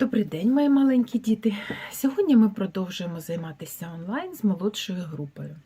Добрий день, мої маленькі діти. Сьогодні ми продовжуємо займатися онлайн з молодшою групою.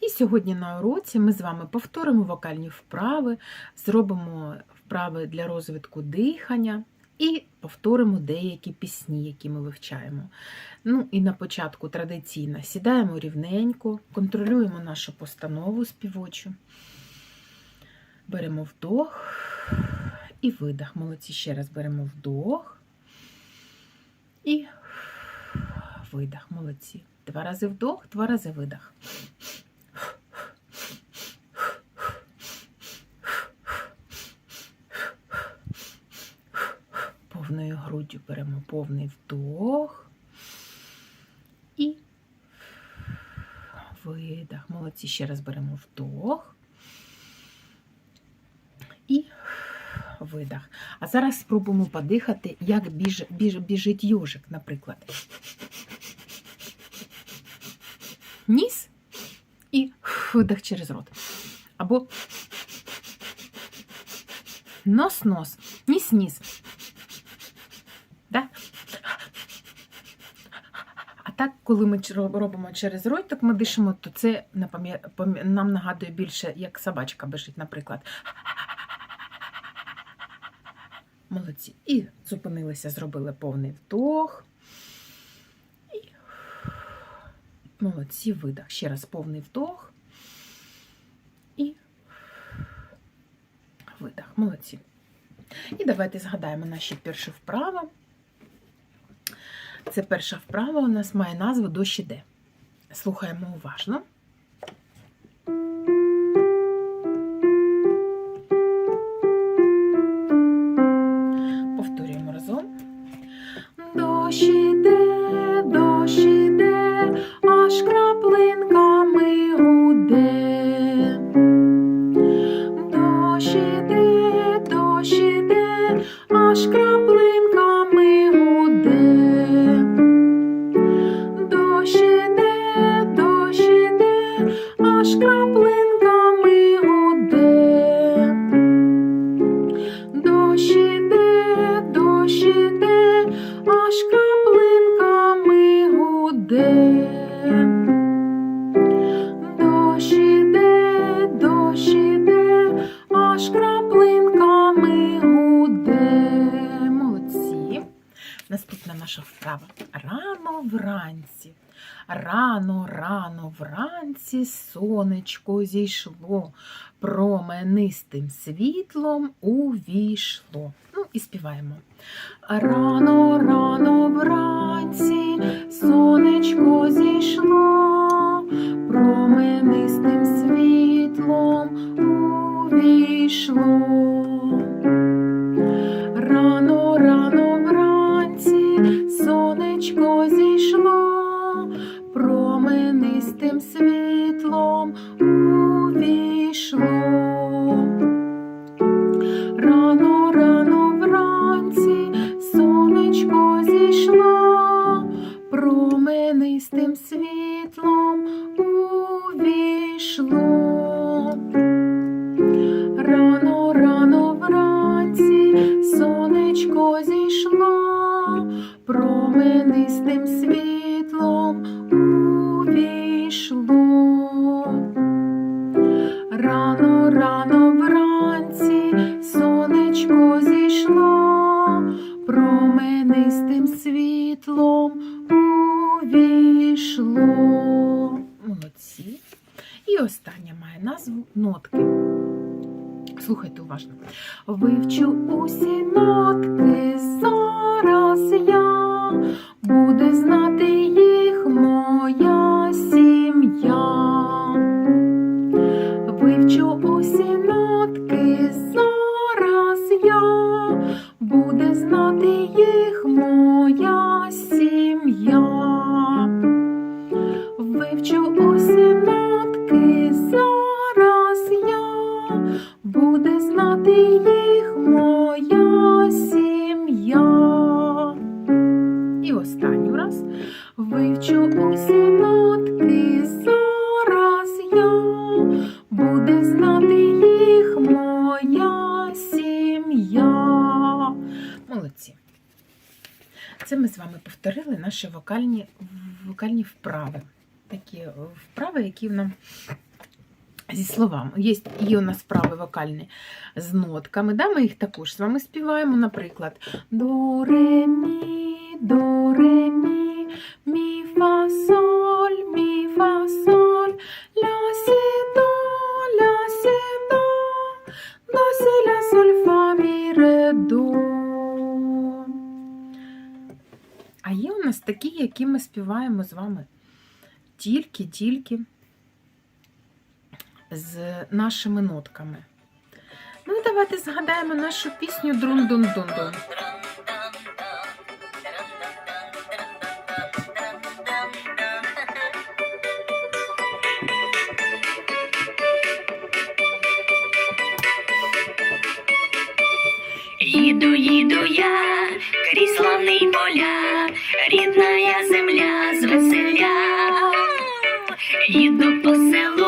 І сьогодні на уроці ми з вами повторимо вокальні вправи, зробимо вправи для розвитку дихання і повторимо деякі пісні, які ми вивчаємо. Ну і на початку традиційно сідаємо рівненько, контролюємо нашу постанову співочу. Беремо вдох і видих. Молодці ще раз беремо вдох. І видих. Молодці. Два рази вдох, два рази видих. Повною груддю беремо повний вдох. І видих. Молодці. Ще раз беремо вдох. І видих. А зараз спробуємо подихати, як біж, біж, біжить йожик, наприклад. Ніс і видих через рот. Або нос-нос, ніс-ніс. Да? А так, коли ми робимо через ротик, ми дишимо, то це нам нагадує більше, як собачка бежить, наприклад. Молодці. І зупинилися, зробили повний вдох. І молодці, видих. Ще раз повний вдох. І видих. Молодці. І давайте згадаємо наші перші вправи. Це перша вправа у нас має назву дощ іде. Слухаємо уважно. Дощ іде, дощ іде, аж краплинками гуде. Дощ іде, дощ іде, аж краплинками гуде. Дощ іде, дощ іде, аж краплинками аж краплинками гуде. Молодці. Наступна наша вправа. Рано вранці. Рано, рано вранці сонечко зійшло, променистим світлом увійшло. Ну і співаємо. Рано, рано світлом увійшло. Молодці. І остання має назву нотки. Слухайте уважно. Вивчу усі нотки зараз я, буде знати їх моя сім'я. Повторили наші вокальні, вокальні вправи. Такі е, вправи, які нам зі словами. Є, є у нас вправи вокальні з нотками. Да? Ми їх також з вами співаємо, наприклад, до ре мі, до ре мі, мі фа соль, які ми співаємо з вами тільки-тільки з нашими нотками. Ну і давайте згадаємо нашу пісню Друн-дун-дун-дун. Рідна я земля звеселя. Їду по селу,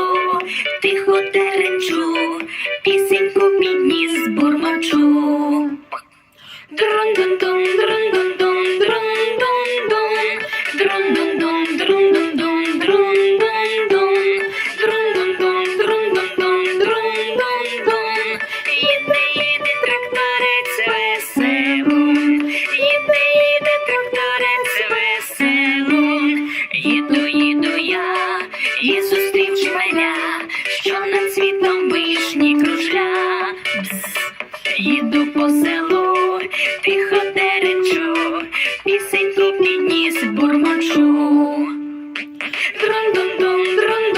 іду по селу, піхотеречу, пісеньку підніс бурмачу. Трон-дон-дон, трон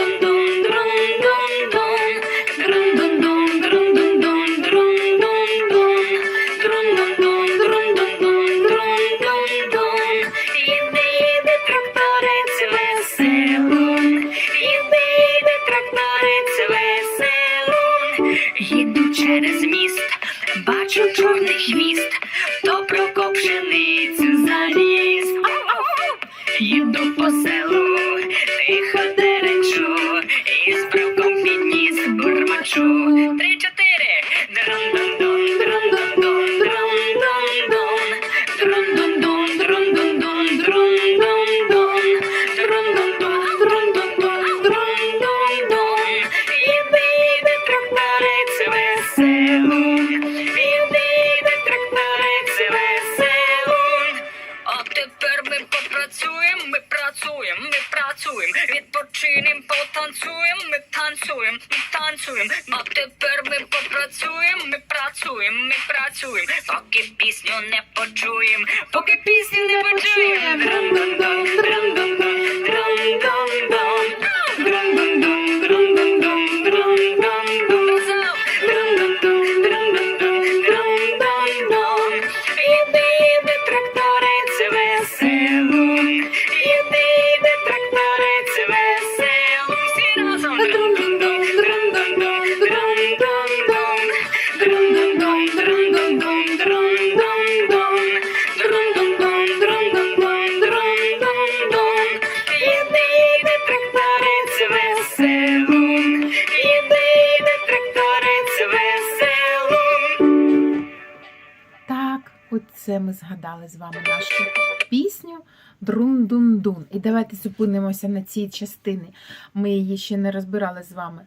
оце ми згадали з вами нашу пісню Друн-дун-дун. І давайте зупинимося на цій частині. Ми її ще не розбирали з вами.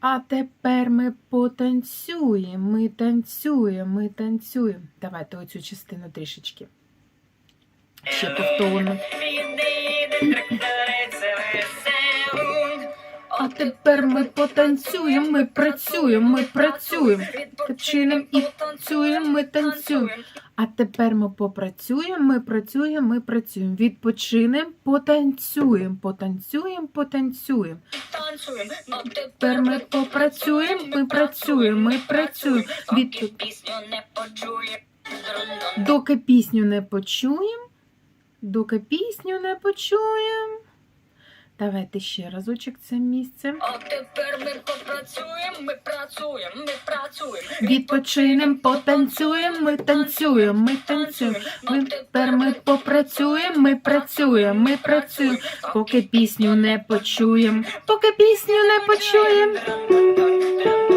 А тепер ми потанцюємо, ми танцюємо, ми танцюємо. Давайте оцю частину трішечки. Ще повторно. Тепер ми потанцюємо, ми працюємо, ми працюємо. Чинимо і танцюємо, ми танцюємо. А тепер ми попрацюємо, ми працюємо, ми працюємо. Відпочинемо, потанцюємо, потанцюємо, потанцюємо. Тепер ми попрацюємо, ми працюємо, ми працюємо. Від... Доки пісню не почуємо, доки пісню не почуємо. Давайте ще разочок це місце. А тепер ми попрацюємо, ми працюємо, ми працюємо. Відпочинемо, потанцюємо, ми танцюємо, ми танцюємо. Ми тепер ми попрацюємо, ми працюємо, ми працюємо, поки пісню не почуємо, поки пісню не почуємо.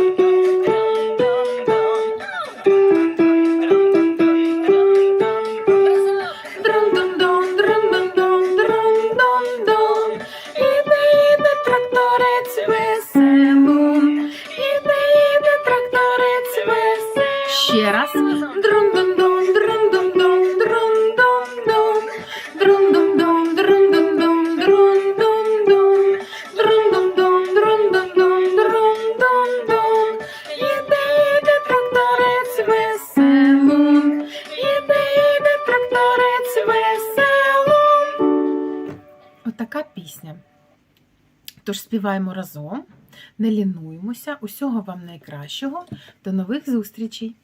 Тож співаємо разом, не лінуємося. Усього вам найкращого. До нових зустрічей!